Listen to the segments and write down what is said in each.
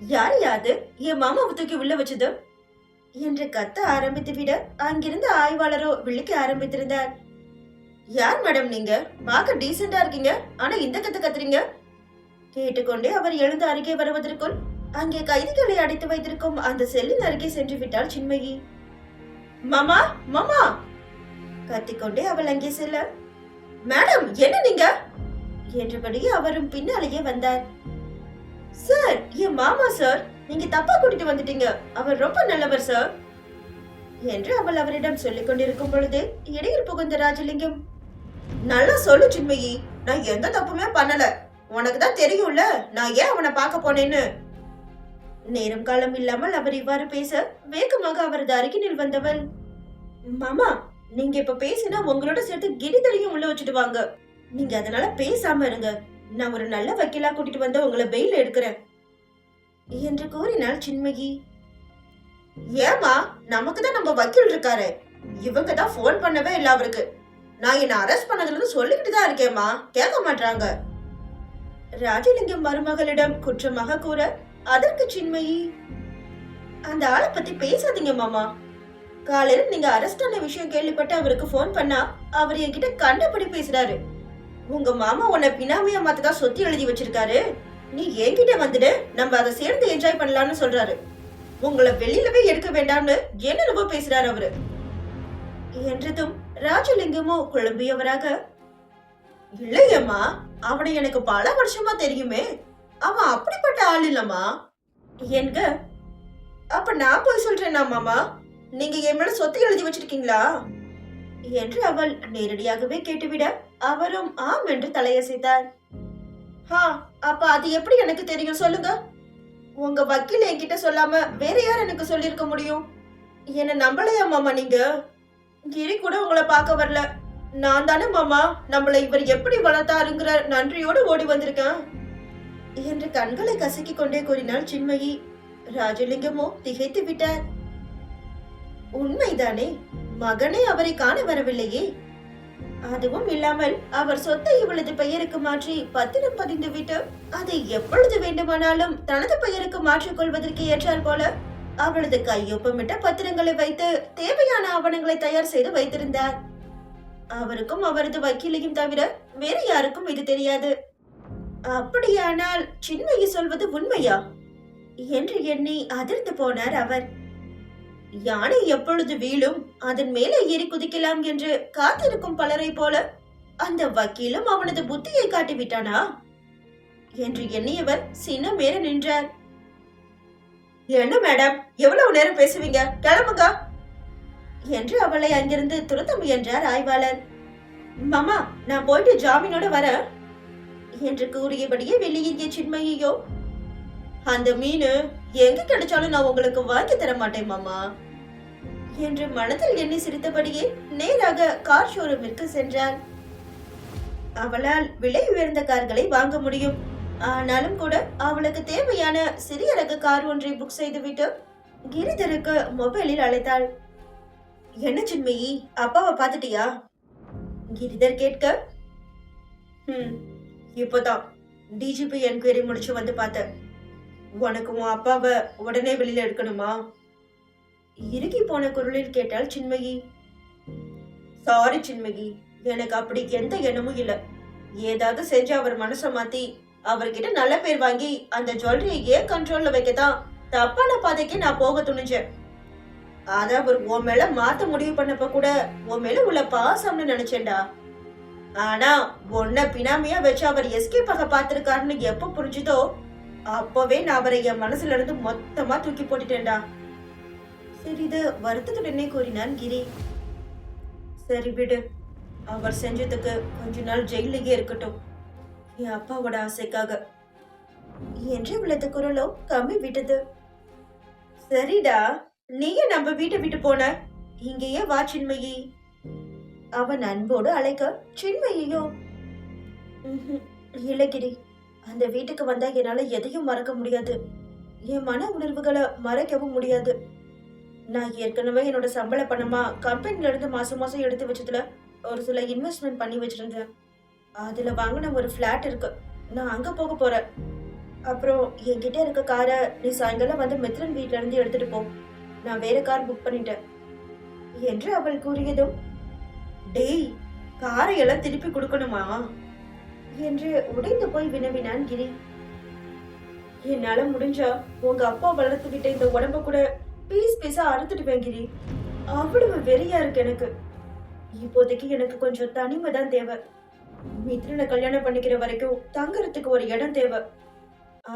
யார் யாது? என் மாமாவை தூக்கி உள்ள வச்சது? என்று கத்த ஆரம்பித்து விட அங்கிருந்த ஆய்வாளரோ விழிக்க ஆரம்பித்திருந்தார். யார் மேடம் நீங்க? பார்க்க டீசெண்டா இருக்கீங்க. ஆனா இந்த கத்து கத்துறீங்க? கேட்டுக்கொண்டே அவர் எழுந்து அருகே வருவதற்குள் அங்கே கைதிகளை அடைத்து வைத்திருக்கும் அந்த செல்லின் அருகே சென்று விட்டாள் சின்மயி. மாமா மாமா! கத்திக்கொண்டே அவள் அங்கே செல்ல. மேடம் என்ன நீங்க? என்றபடி அவரும் பின்னாலேயே வந்தார். சார் என் மாமா சார் நீங்க தப்பா கூட்டிட்டு வந்துட்டீங்க. அவர் ரொம்ப நல்லவர் சார். என்று அவள் அவரிடம் சொல்லிக் கொண்டிருக்கும் பொழுது இடையில் புகுந்த ராஜலிங்கம் நல்லா சொல்லு சின்மயி நான் எந்த தப்புமே பண்ணல. உனக்கு தான் தெரியும்ல நான் ஏன் அவனை பார்க்க போனேன்னு? நேரம் காலம் இல்லாமல் அவர் இவ்வாறு பேச வேகமாக அவரது அருகினில் வந்தவள் மாமா நீங்க இப்ப பேசினா உங்களோட சேர்த்து கிரிதரையும் உள்ள வச்சுட்டு வாங்க. நீங்க அதனால பேசாம இருங்க. நான் ஒரு நல்ல வக்கீலா கூட்டிட்டு வந்து உங்களை பெயில் எடுக்கிறேன். என்று கூறினாள் சின்மகி. ஏமா நமக்கு தான் நம்ம வக்கீல் இருக்காரு. இவங்க தான் ஃபோன் பண்ணவே இல்ல அவருக்கு. நான் என்ன அரெஸ்ட் பண்ணதுல இருந்து சொல்லிக்கிட்டு தான் இருக்கேம்மா. கேட்க மாட்டாங்க ராஜலிங்கம் மருமகளிடம் குற்றமாக கூற அதற்கு சின்மயி அந்த ஆளை பத்தி பேசாதீங்க மாமா. காலையில நீங்க அரெஸ்ட் ஆன விஷயம் கேள்விப்பட்டு அவருக்கு ஃபோன் பண்ணா அவர் என்கிட்ட கண்டபடி பேசுறாரு. உங்க மாமா உன்னை பினாமியா மாத்ததா சொத்தி எழுதி வச்சிருக்காரு. நீ என்கிட்ட வந்துடு நம்ம அதை சேர்ந்து என்ஜாய் பண்ணலாம்னு சொல்றாரு. உங்களை வெளியிலவே எடுக்க வேண்டாம்னு என்ன ரொம்ப பேசுறாரு அவரு? என்றதும் ராஜலிங்கமோ குழம்பியவராக இல்லையம்மா அவனை எனக்கு பல வருஷமா தெரியுமே. அவன் அப்படிப்பட்ட ஆள் இல்லம்மா. என்க அப்ப நான் போய் சொல்றேனா மாமா? நீங்க என் மேல சொத்து எழுதி வச்சிருக்கீங்களா? என்று அவள் நேரடியாகவே கேட்டுவிட அவரும் ஆம் என்று தலையசைத்தார். ஹா அப்ப அது எப்படி எனக்கு தெரியும் சொல்லுங்க? உங்க வக்கீல் என்கிட்ட சொல்லாம வேற யார் எனக்கு சொல்லிருக்க முடியும்? என்ன நம்பலையா மாமா நீங்க? கிரி கூட உங்களை பார்க்க வரல. நான் தானே மாமா நம்மளை இவர் எப்படி வளர்த்தாருங்கிற நன்றியோடு ஓடி வந்திருக்கேன். என்று கண்களை கசக்கி கொண்டே கூறினாள் சின்மயி. ராஜலிங்கமோ திகைத்து விட்டார். உண்மைதானே மகனே அவரை காண வரவில்லையே. அதுவும் இல்லாமல் அவர் சொத்தை இவளது பெயருக்கு மாற்றி பத்திரம் பதிந்து விட்டு அதை எப்பொழுது வேண்டுமானாலும் தனது பெயருக்கு மாற்றிக்கொள்வதற்கு ஏற்றால் ஏற்றார் போல அவளது கையொப்பமிட்ட பத்திரங்களை வைத்து தேவையான ஆவணங்களை தயார் செய்து வைத்திருந்தார். அவருக்கும் அவரது வக்கீலையும் தவிர வேறு யாருக்கும் இது தெரியாது. அப்படியானால் சின்மையை சொல்வது உண்மையா? என்று எண்ணி அதிர்ந்து போனார் அவர். யானை எப்பொழுது வீழும்? அதன் மேலே ஏறி குதிக்கலாம் என்று காத்திருக்கும் பலரை போல அந்த வக்கீலும் அவனது புத்தியை காட்டிவிட்டானா? என்று எண்ணியவர் சின்னமேற நின்றார். என்ன மேடம் எவ்வளவு நேரம் பேசுவீங்க? கிளம்புங்க என்று அவளை அங்கிருந்து துரத்த முயன்றார் ஆய்வாளர். மாமா நான் போயிட்டு ஜாமீனோட வரேன் என்று கூறியபடியே வெளியேறிய சின்மையோ அந்த மீன் எங்க கிடைச்சாலும் நான் உங்களுக்கு வாங்கி தர மாட்டேன் மாமா. என்று மனதில் எண்ணி சிரித்தபடியே நேராக கார் ஷோரூமிற்கு சென்றாள் அவளால் விலை உயர்ந்த கார்களை வாங்க முடியும். ஆனாலும் கூட அவளுக்கு தேவையான சிறிய ரக கார் ஒன்றை புக் செய்துவிட்டு கிரிதருக்கு மொபைலில் அழைத்தாள். என்ன சின்மயி அப்பாவை பார்த்துட்டியா? கிரிதர் கேட்க ம் இப்போதான். டிஜிபி என்கொயரி முடிச்சு வந்து பார்த்தேன். உனக்கு உன் அப்பாவை உடனே வெளியில எடுக்கணுமா? இறுகி போன குரலில் கேட்டாள் சின்மயி. சாரி சின்மயி எனக்கு அப்படி எந்த எண்ணமும் இல்லை. ஏதாவது செஞ்சு அவர் மனசை மாத்தி அவர்கிட்ட நல்ல பேர் வாங்கி அந்த ஜுவல்லரியை ஏன் கண்ட்ரோல்ல வைக்கத்தான்? தப்பான பாதைக்கு நான் போக துணிஞ்சேன். அத அவர் உன் மேல மாத்த முடிவு பண்ணப்ப கூட உன் மேல உள்ள பாசம்னு நினைச்சேன்டா. ஆனா உன்னை பினாமியா வச்சு அவர் எஸ்கேப் ஆக பாத்திருக்காருன்னு எப்ப புரிஞ்சுதோ அப்பவே நான் அவரை என் மனசுல இருந்து மொத்தமா தூக்கி போட்டுட்டேன்டா. சிறிது வருத்தத்துடனே கூறினான் கிரி. சரி விடு. அவர் செஞ்சதுக்கு கொஞ்ச நாள் ஜெயிலேயே இருக்கட்டும். என் அப்பாவோட ஆசைக்காக. என்று விளத்த குரலோ கம்மி விட்டது. சரிடா நீயே நம்ம வீட்டை விட்டு போன. இங்கேயே வா சின்மயி. அவன் அன்போடு அழைக்க சின்மயையோ. "ம்ஹும், அந்த வீட்டுக்கு வந்தா என்னால எதையும் மறக்க முடியாது. என் மன உணர்வுகளை மறைக்கவும் முடியாது. நான் ஏற்கனவே என்னோட சம்பள பணமா கம்பெனில இருந்து மாசம் மாசம் எடுத்து வச்சதுல ஒரு சில இன்வெஸ்ட்மெண்ட் பண்ணி வச்சிருந்தேன். அதுல வாங்கின ஒரு ஃபிளாட் இருக்கு. நான் அங்க போக போறேன். அப்புறம் என்கிட்ட இருக்க காரை நீ சாயங்காலம் வந்து மித்ரன் வீட்ல இருந்து எடுத்துட்டு போ. நான் வேற கார் புக் பண்ணிட்டேன். என்று அவள் கூறியதும் டேய் காரை எல்லாம் திருப்பி கொடுக்கணுமா? என்று உடைந்து போய் வினவினான் கிரி. என்னால முடிஞ்சா உங்க அப்பா வளர்த்துக்கிட்ட இந்த உடம்ப கூட பீஸ் பீஸா அறுத்துட்டு வேங்கிரி அவ்வளவு வெறியா இருக்கு எனக்கு. இப்போதைக்கு எனக்கு கொஞ்சம் தனிமை தான் தேவை. மித்ரனை கல்யாணம் பண்ணிக்கிற வரைக்கும் தங்கறதுக்கு ஒரு இடம் தேவை.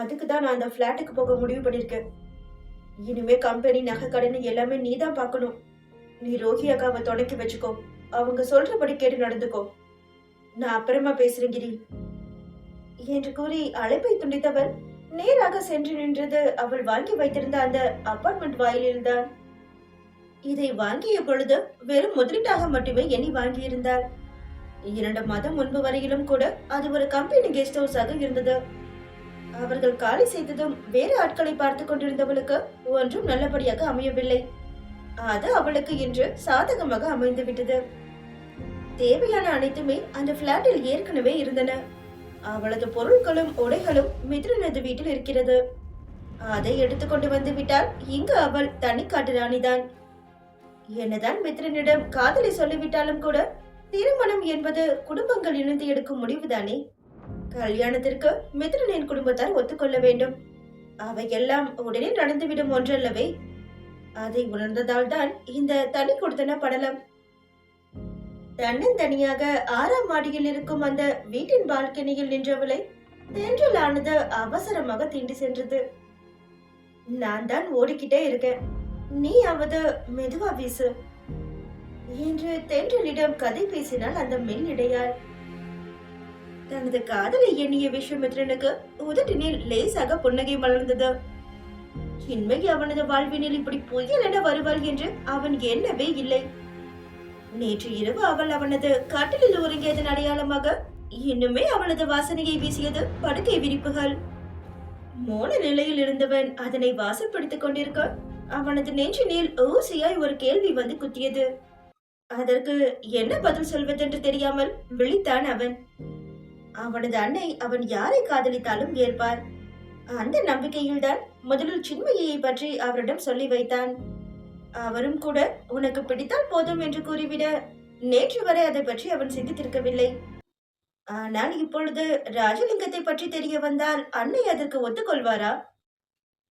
அதுக்கு தான் நான் அந்த ஃப்ளாட்டுக்கு போக முடிவு பண்ணியிருக்கேன். இனிமே கம்பெனி நகை கடன் எல்லாமே நீ தான் பார்க்கணும். நீ ரோஹி அக்காவை தொடக்கி வச்சுக்கோ. அவங்க சொல்றபடி கேட்டு நடந்துக்கோ. நான் அப்புறமா பேசுறேன் கிரி. என்று கூறி அழைப்பை துண்டித்தவள் நேராக சென்று நின்றது. அவள் வாங்கி வைத்திருந்த அந்த அபார்ட்மெண்ட் வாயிலில்தான் இதை வாங்கிய பொழுது வெறும் முதலீட்டாக மட்டுமே எண்ணி வாங்கியிருந்தாள். இரண்டு மாதம் முன்பு வரையிலும் கூட அது ஒரு கம்பெனி கெஸ்ட் ஹவுஸாக இருந்தது. அவர்கள் காலி செய்ததும் வேறு ஆட்களை பார்த்து கொண்டிருந்தவளுக்கு ஒன்றும் நல்லபடியாக அமையவில்லை. அது அவளுக்கு இன்று சாதகமாக அமைந்துவிட்டது. தேவையான அனைத்துமே அந்த பிளாட்டில் ஏற்கனவே இருந்தன. அவளது பொருட்களும் உடைகளும் மித்ரனது வீட்டில் இருக்கிறது. அதை எடுத்துக்கொண்டு வந்து விட்டால் இங்கு அவள் தனிக்காட்டு ராணிதான். என்னதான் மித்ரனிடம் காதலை சொல்லிவிட்டாலும் கூட திருமணம் என்பது குடும்பங்கள் இணைந்து எடுக்கும் முடிவுதானே? கல்யாணத்திற்கு மித்ரனின் குடும்பத்தார் ஒத்துக்கொள்ள வேண்டும். அவை எல்லாம் உடனே நடந்துவிடும் ஒன்றல்லவே. அதை உணர்ந்ததால் தான் இந்த தனி கொடுத்தன படலம். தன்னந்தனியாக ஆறாம் மாடியில் இருக்கும் அந்த வீட்டின் பால்கனியில் நின்றவளை தென்றலானது அவசரமாக தீண்டி சென்றது. நான் தான் ஓடிக்கிட்டே இருக்கேன். நீ அவது மெதுவா வீசு. என்று தென்றலிடம் கதை பேசினால் அந்த மெல்லிடையாள் தனது காதலை எண்ணிய விஸ்வமித்ரனுக்கு உதட்டினில் லேசாக புன்னகை மலர்ந்தது. இன்மை அவனது வாழ்வினில் இப்படி புயல் என வருவாள் என்று அவன் எண்ணவே இல்லை. நேற்று இரவு அவள் அவனது கட்டிலில் உறங்கியதன் அடையாளமாக இன்னுமே அவளது வாசனையை வீசியது படுக்கை விரிப்புகள். மோன நிலையில் இருந்தவன் அதனை வாசப்படுத்திக் கொண்டிருக்க அவனது நெஞ்சினில் ஊசியாய் ஒரு கேள்வி வந்து குத்தியது. அதற்கு என்ன பதில் சொல்வதென்று தெரியாமல் விழித்தான் அவன். அவனது அன்னை அவன் யாரை காதலித்தாலும் ஏற்பார். அந்த நம்பிக்கையில்தான் முதலில் சின்மயியை பற்றி அவரிடம் சொல்லி வைத்தான். அவரும் கூட உனக்கு பிடித்தால் போதும் என்று கூறிவிட நேற்று வரை அதை பற்றி அவன் சிந்தித்திருக்கவில்லை. ஆனால் இப்பொழுது ராஜலிங்கத்தை பற்றி தெரிய வந்தால் அன்னை அதற்கு ஒத்துக்கொள்வாரா?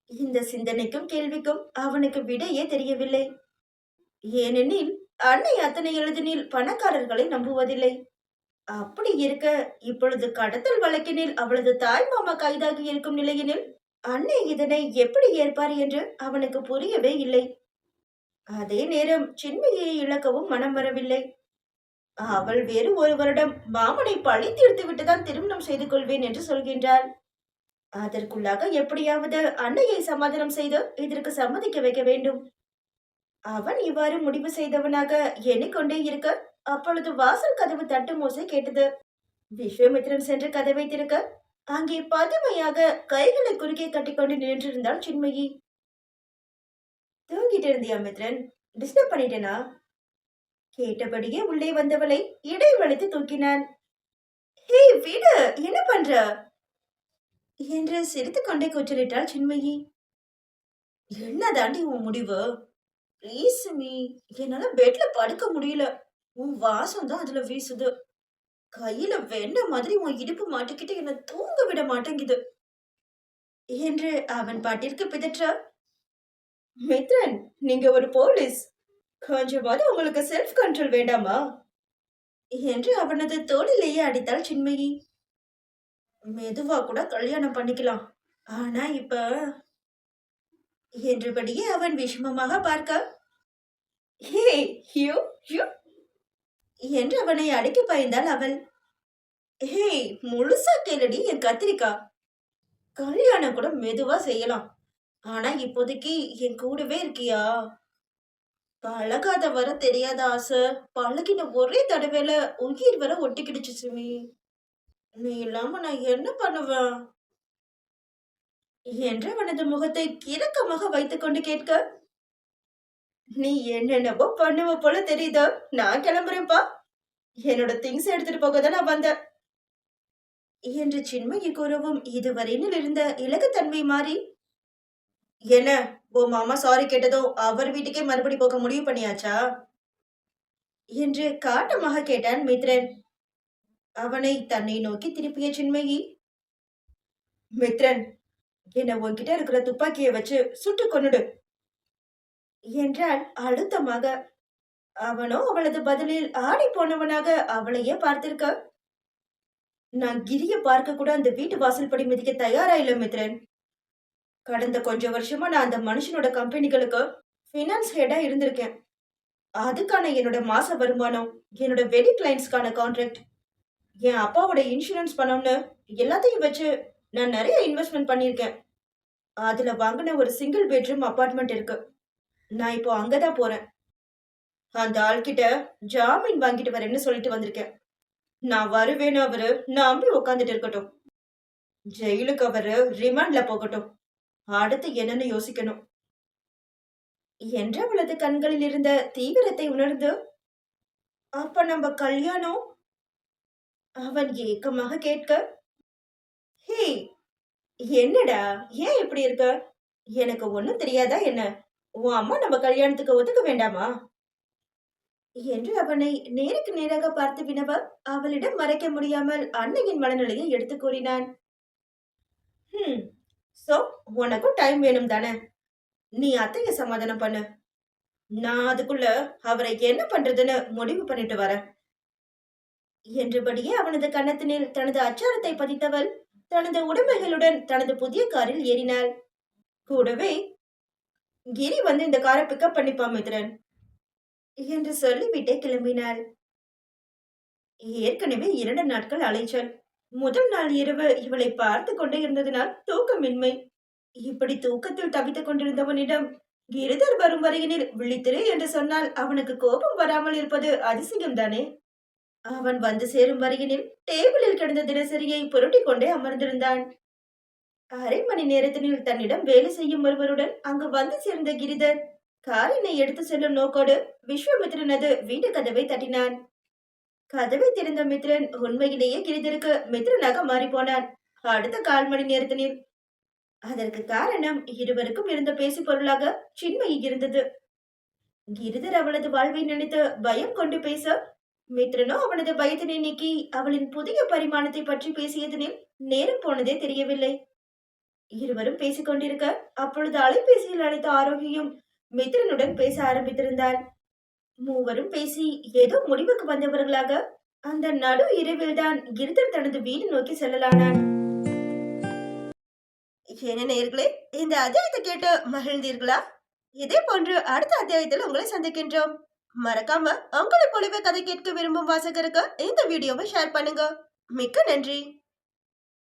இந்த சிந்தனைக்கும் கேள்விக்கும் அவனுக்கு விடையே தெரியவில்லை. ஏனெனில் அன்னை அத்தனை எழுதினில் பணக்காரர்களை நம்புவதில்லை. அப்படி இருக்க இப்பொழுது கடத்தல் வழக்கினில் அவளது தாய் மாமா கைதாகி இருக்கும் நிலையினில் அன்னை இதனை எப்படி ஏற்பார் என்று அவனுக்கு புரியவே இல்லை. அதே நேரம் சின்மையை இழக்கவும் மனம் வரவில்லை. அவள் வேறு ஒரு வருடம் மாமனை பழி தீர்த்து விட்டுதான் திருமணம் செய்து கொள்வேன் என்று சொல்கின்றாள். அதற்குள்ளாக எப்படியாவது அன்னையை சமாதானம் செய்து இதற்கு சம்மதிக்க வைக்க வேண்டும். அவன் இவ்வாறு முடிவு செய்தவனாக எண்ணிக்கொண்டே இருக்க அப்பொழுது வாசல் கதவு தட்டு மோசை கேட்டது. விஸ்வமித்ரன் சென்று கதவை திறக்க அங்கே பதுமையாக கைகளை குறுக்கே கட்டிக்கொண்டு நின்றிருந்தாள் சின்மயி. தூங்கிட்டு இருந்தியா மித்ரன்? டிஸ்டர்ப் பண்ணிட்டேனா? கேட்டபடியே உள்ளே வந்தவளை இடைவெளித்து தூக்கினான். ஹே விடு என்ன பண்ற? என்று சிரித்து கொண்டே கூச்சலிட்டாள் சின்மயி. என்னதாண்டி உன் முடிவு? ப்ளீஸ் மீ என்னால பெட்ல படுக்க முடியல. உன் வாசம் தான் அதுல வீசுது. கையில வெண்ண மாதிரி உன் இடுப்பு மாட்டிக்கிட்டு என்ன தூங்க விட மாட்டேங்குது. என்று அவன் பாட்டிற்கு பிதற்ற மித்ரன் நீங்க ஒரு போலீஸ். கொஞ்சமாவது உங்களுக்கு செல்ஃப் கண்ட்ரோல் வேண்டாமா? என்று அவனது தோளிலேயே அடித்தாள் சின்மயி. மெதுவா கூட கல்யாணம் பண்ணிக்கலாம். ஆனா இப்ப என்றபடியே அவன் விஷமமாக பார்க்க ஹே யூ யூ என்று அவனை அடிக்க பயந்தாள் அவள். ஹேய் முழுசா கேளடி என் கத்திரிக்கா. கல்யாணம் கூட மெதுவா செய்யலாம். ஆனா இப்போதைக்கு என் கூடவே இருக்கியா? பழகாத வர தெரியாத ஆசை. பழகின ஒரே தடவையில உயிர் வர ஒட்டிக்கிடுச்சு சுமி. நீ இல்லாம நான் என்ன பண்ணுவேன்? என்று அவனது முகத்தை கிரக்கமாக வைத்துக்கொண்டு கேட்க நீ என்னென்னவோ பண்ணுவ போல தெரியுதா. நான் கிளம்புறேன்ப்பா. என்னோட திங்ஸ் எடுத்துட்டு போக தான் நான் வந்தேன். என்று சின்மயி கூறவும் இதுவரையில் இருந்த இலகுத்தன்மை மாறி என்ன ஓ மாமா சாரி கேட்டதும் அவர் வீட்டுக்கே மறுபடி போக முடிவு பண்ணியாச்சா? என்று காட்டமாக கேட்டான் மித்ரன். அவனை தன்னை நோக்கி திருப்பிய சின்மயி. மித்ரன் என்ன உன்கிட்ட இருக்கிற துப்பாக்கியை வச்சு சுட்டு கொன்னுடு என்றால் அழுத்தமாக. அவனோ அவளது பதிலில் ஆடி போனவனாக அவளையே பார்த்திருக்க. நான் கிரிய பார்க்க கூட அந்த வீட்டு வாசல் படி மிதிக்க தயாரா இல்ல மித்ரன். கடந்த கொஞ்ச வருஷமா நான் அந்த மனுஷனோட கம்பெனிகளுக்கு ஃபினான்ஸ் ஹெடா இருந்திருக்கேன். அதுக்கான என்னோட மாச வருமானம் என்னோட வெடி கிளைண்ட்ஸ்க்கான கான்ட்ராக்ட் என் அப்பாவோட இன்சூரன்ஸ் பணம்னு எல்லாத்தையும் வச்சு நான் நிறைய இன்வெஸ்ட்மெண்ட் பண்ணியிருக்கேன். அதுல வாங்கின ஒரு சிங்கிள் பெட்ரூம் அப்பார்ட்மெண்ட் இருக்கு. நான் இப்போ அங்கதான் போறேன். அந்த ஆள்கிட்ட ஜாமீன் வாங்கிட்டு வரேன்னு சொல்லிட்டு வந்திருக்கேன். நான் வருவேன்னு அவரு நம்பி உட்காந்துட்டு இருக்கட்டும். ஜெயிலுக்கு அவரு ரிமாண்ட்ல போகட்டும். அடுத்து என்னன்னு யோசிக்கணும்? என்ற அவளது கண்களில் இருந்த தீவிரத்தை உணர்ந்து அப்ப நம்ம கல்யாணம்? அவன் ஏக்கமாக கேட்க ஹே என்னடா ஏன் இப்படி இருக்க? எனக்கு ஒண்ணும் தெரியாதா என்ன? உன் அம்மா நம்ம கல்யாணத்துக்கு ஒத்துக்க வேண்டாமா? என்று அவனை நேருக்கு நேராக பார்த்து வினவ அவளிடம் மறைக்க முடியாமல் அன்னையின் மனநிலையை எடுத்து கூறினான். ஹம் சோ உனக்கும் டைம் வேணும் தானே நீ அத்தைய சமாதானம் பண்ணு. நான் அதுக்குள்ள அவரை என்ன பண்றதுன்னு முடிவு பண்ணிட்டு வரேன். என்றபடியே அவனது கன்னத்தினில் தனது அச்சாரத்தை பதித்தவள் தனது உடைமைகளுடன் தனது புதிய காரில் ஏறினாள். கூடவே கிரி வந்து இந்த காரை பிக்கப் பண்ணிப்பா மித்ரன் என்று சொல்லிவிட்டே கிளம்பினாள். ஏற்கனவே இரண்டு நாட்கள் அலைச்சல். முதல் நாள் இரவு இவளை பார்த்து கொண்டே இருந்ததனால் தூக்கமின்மை. இப்படி தூக்கத்தில் தவித்துக் கொண்டிருந்தவனிடம் கிரிதர் வரும் வரையினில் விழித்திரு என்று சொன்னால் அவனுக்கு கோபம் வராமல் இருப்பது அதிசயம் தானே? அவன் வந்து சேரும் வரையினில் டேபிளில் கிடந்த தினசரியை புரட்டிக் கொண்டே அமர்ந்திருந்தான். அரை மணி நேரத்தினில் தன்னிடம் வேலை செய்யும் ஒருவருடன் அங்கு வந்து சேர்ந்த கிரிதர் காரினை எடுத்து செல்லும் நோக்கோடு விஸ்வமித்ரனது வீட்டு கதவை தட்டினான். கதவை திறந்த மித்ரன் உண்மையிலேயே கிரிதருக்கு மித்ரனாக மாறி போனான் அடுத்த கால் மணி நேரத்தினில். அதற்கு காரணம் இருவருக்கும் இருந்த பேசு பொருளாக சின்மயி இருந்தது. கிரிதர் அவளது வாழ்வை நினைத்து பயம் கொண்டு பேச மித்ரனோ அவனது பயத்தினை நீக்கி அவளின் புதிய பரிமாணத்தை பற்றி பேசியதனில் நேரம் போனதே தெரியவில்லை. இருவரும் பேசிக் கொண்டிருக்க அப்பொழுது அலைபேசியில் அழைத்த ஆரோக்கியும் மித்ரனுடன் பேச ஆரம்பித்திருந்தாள். மூவரும் பேசி ஏதோ முடிவுக்கு வந்தவர்களாக அந்த நடு இரவில்தான் கிரிதர் தனது வீடு நோக்கி செல்லலானான் என்ன நேர்களே இந்த அத்தியாயத்தை கேட்டு மகிழ்ந்தீர்களா? இதே போன்று அடுத்த அத்தியாயத்தில் உங்களை சந்திக்கின்றோம். மறக்காம உங்களை போலவே கதை கேட்க விரும்பும் வாசகருக்கு இந்த வீடியோவை ஷேர் பண்ணுங்க. மிக்க நன்றி.